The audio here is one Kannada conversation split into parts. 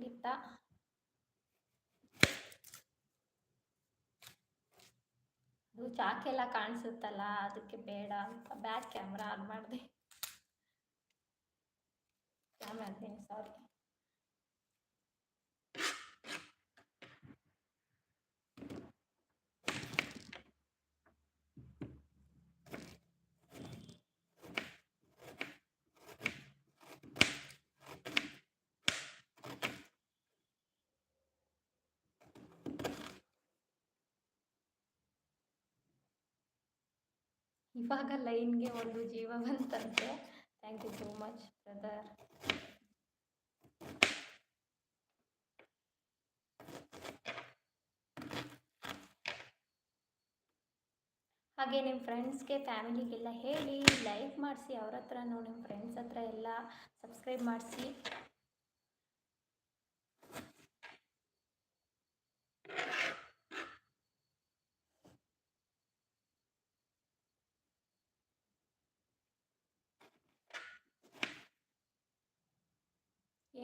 ಖಂಡಿತ ಅದು ಚಾಕೆಲ್ಲ ಕಾಣಿಸುತ್ತಲ್ಲ ಅದಕ್ಕೆ ಬೇಡ ಅಂತ. ಬ್ಯಾಕ್ ಕ್ಯಾಮ್ರಾ ಆನ್ ಮಾಡಿದೆ. ಕ್ಯಾಮ್ರಾ ಸಾರಿ ಇವಾಗ ಲೈನ್ಗೆ ಒಂದು ಜೀವ ಬಂತಂತೆ. Thank you so much brother ಹಾಗೆ ನಿಮ್ಮ ಫ್ರೆಂಡ್ಸ್ಗೆ ಫ್ಯಾಮಿಲಿಗೆಲ್ಲ ಹೇಳಿ ಲೈಕ್ ಮಾಡಿಸಿ, ಅವ್ರ ಹತ್ರನೂ ನಿಮ್ಮ ಫ್ರೆಂಡ್ಸ್ ಹತ್ರ ಎಲ್ಲ ಸಬ್ಸ್ಕ್ರೈಬ್ ಮಾಡಿಸಿ.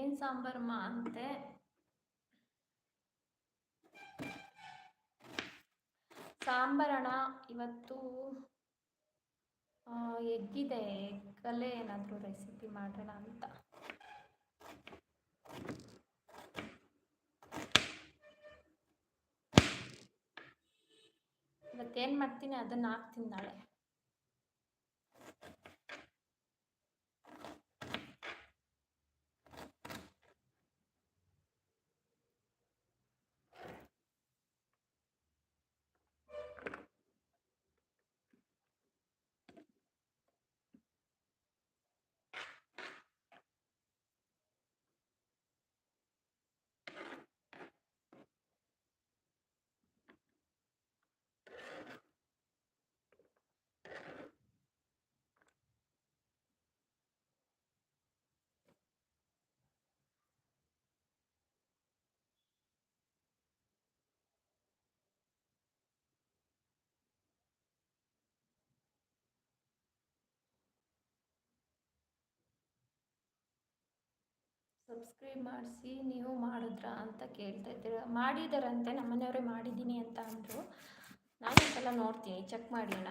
ಏನು ಸಾಂಬಾರಮ್ಮ ಅಂತೆ? ಸಾಂಬಾರಣ ಇವತ್ತು ಎಗ್ಗಿದೆ, ಎಗ್ಗಲ್ಲೇ ಏನಾದರೂ ರೆಸಿಪಿ ಮಾಡೋಣ ಅಂತ. ಇವತ್ತೇನು ಮಾಡ್ತೀನಿ ಅದನ್ನು ಹಾಕ್ತೀನಿ ನಾಳೆ. ಸಬ್ಸ್ಕ್ರೈಬ್ ಮಾಡಿಸಿ, ನೀವು ಮಾಡಿದ್ರಾ ಅಂತ ಕೇಳ್ತಾ ಇದ್ದೀರ? ಮಾಡಿದಾರಂತೆ, ನಮ್ಮನೆಯವರೇ ಮಾಡಿದ್ದೀನಿ ಅಂತ ಅಂದರು. ನಾನು ಸಲ ನೋಡ್ತೀನಿ, ಚೆಕ್ ಮಾಡಿ ಅಣ್ಣ.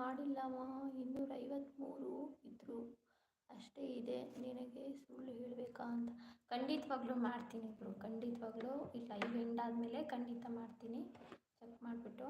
ಮಾಡಿಲ್ಲಮ್ಮ ಇನ್ನೂರ ಐವತ್ತ್ಮೂರು ಇದ್ದರು ಅಷ್ಟೇ ಇದೆ. ನಿನಗೆ ಸುಳ್ಳು ಹೇಳಬೇಕಾ ಅಂತ. ಖಂಡಿತವಾಗ್ಲೂ ಮಾಡ್ತೀನಿ ಬ್ರೋ ಖಂಡಿತವಾಗ್ಲೂ ಈ ಲೈವ್ ಎಂಡ್ ಆದಮೇಲೆ ಖಂಡಿತ ಮಾಡ್ತೀನಿ. ಚೆಕ್ ಮಾಡಿಬಿಟ್ಟು.